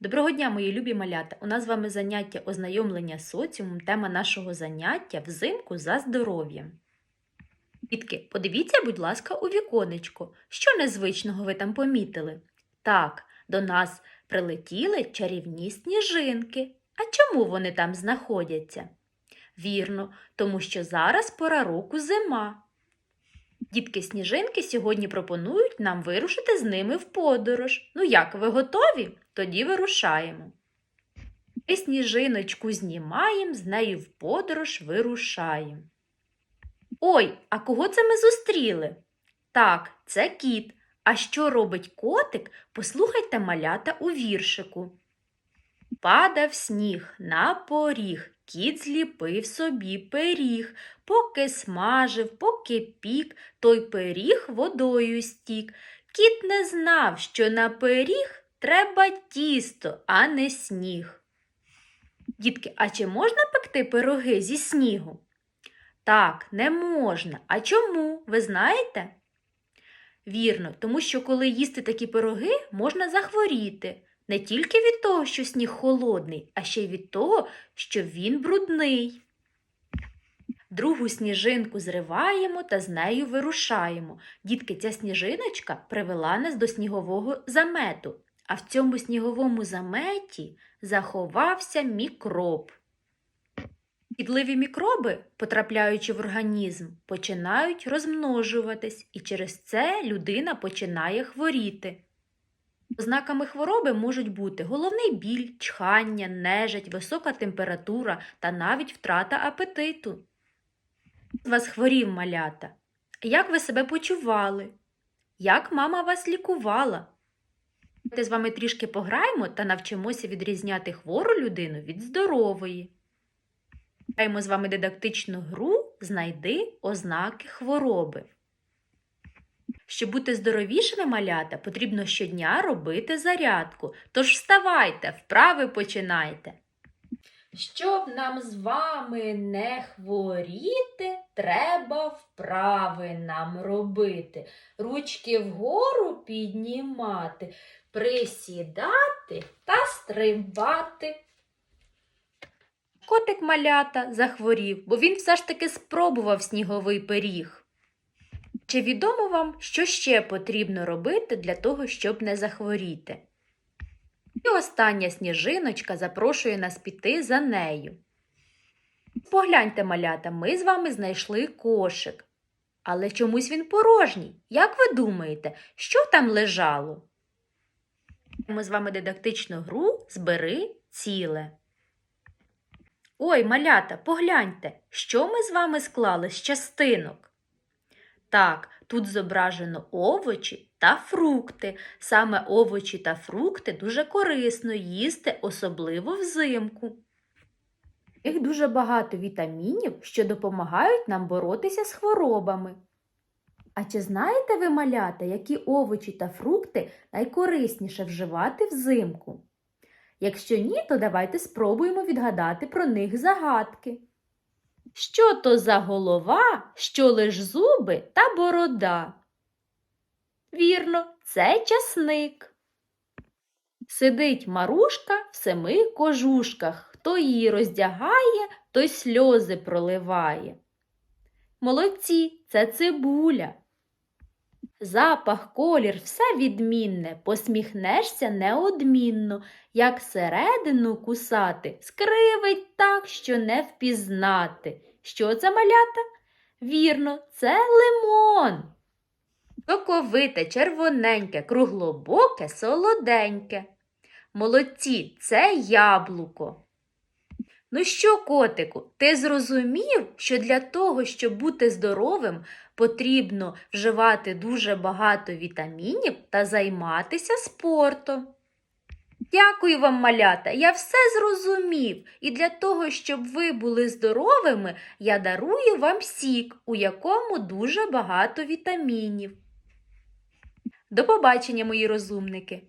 Доброго дня, мої любі малята! У нас з вами заняття ознайомлення з соціумом. Тема нашого заняття взимку за здоров'ям. Дітки, подивіться, будь ласка, у віконечко. Що незвичного ви там помітили? Так, до нас прилетіли чарівні сніжинки. А чому вони там знаходяться? Вірно, тому що зараз пора року зима. Дітки сніжинки сьогодні пропонують нам вирушити з ними в подорож. Ну як, ви готові? Тоді вирушаємо. Ми сніжиночку знімаємо, з нею в подорож вирушаємо. Ой, а кого це ми зустріли? Так, це кіт. А що робить котик? Послухайте малята у віршику. Падав сніг на поріг, кіт зліпив собі пиріг, поки смажив, поки пік, той пиріг водою стік. Кіт не знав, що на пиріг треба тісто, а не сніг. Дітки, а чи можна пекти пироги зі снігу? Так, не можна. А чому? Ви знаєте? Вірно, тому що коли їсти такі пироги, можна захворіти. Не тільки від того, що сніг холодний, а ще й від того, що він брудний. Другу сніжинку зриваємо та з нею вирушаємо. Дітки, ця сніжиночка привела нас до снігового замету, а в цьому сніговому заметі заховався мікроб. Шкідливі мікроби, потрапляючи в організм, починають розмножуватись, і через це людина починає хворіти. Ознаками хвороби можуть бути головний біль, чхання, нежить, висока температура та навіть втрата апетиту. Вас хворів малята. Як ви себе почували? Як мама вас лікувала? Давайте з вами трішки пограємо та навчимося відрізняти хвору людину від здорової. Граємо з вами дидактичну гру Знайди ознаки хвороби. Щоб бути здоровішими малята, потрібно щодня робити зарядку. Тож вставайте, вправи починайте. Щоб нам з вами не хворіти, треба вправи нам робити. Ручки вгору піднімати, присідати та стрибати. Котик малята захворів, бо він все ж таки спробував сніговий пиріг. Чи відомо вам, що ще потрібно робити для того, щоб не захворіти? І остання сніжиночка запрошує нас піти за нею. Погляньте, малята, ми з вами знайшли кошик. Але чомусь він порожній. Як ви думаєте, що там лежало? Ми з вами дидактичну гру збери ціле. Ой, малята, погляньте, що ми з вами склали з частинок. Так, тут зображено овочі та фрукти. Саме овочі та фрукти дуже корисно їсти, особливо взимку. Їх дуже багато вітамінів, що допомагають нам боротися з хворобами. А чи знаєте ви, малята, які овочі та фрукти найкорисніше вживати взимку? Якщо ні, то давайте спробуємо відгадати про них загадки. Що то за голова, що лиш зуби та борода? Вірно, це часник. Сидить марушка в семи кожушках. Хто її роздягає, той сльози проливає. Молодці, це цибуля. Запах, колір, все відмінне, посміхнешся неодмінно, як середину кусати, скривить так, що не впізнати. Що це малята? Вірно, це лимон. Соковите, червоненьке, круглобоке, солоденьке. Молодці, це яблуко. Ну що, котику, ти зрозумів, що для того, щоб бути здоровим, потрібно вживати дуже багато вітамінів та займатися спортом. Дякую вам, малята, я все зрозумів. І для того, щоб ви були здоровими, я дарую вам сік, у якому дуже багато вітамінів. До побачення, мої розумники!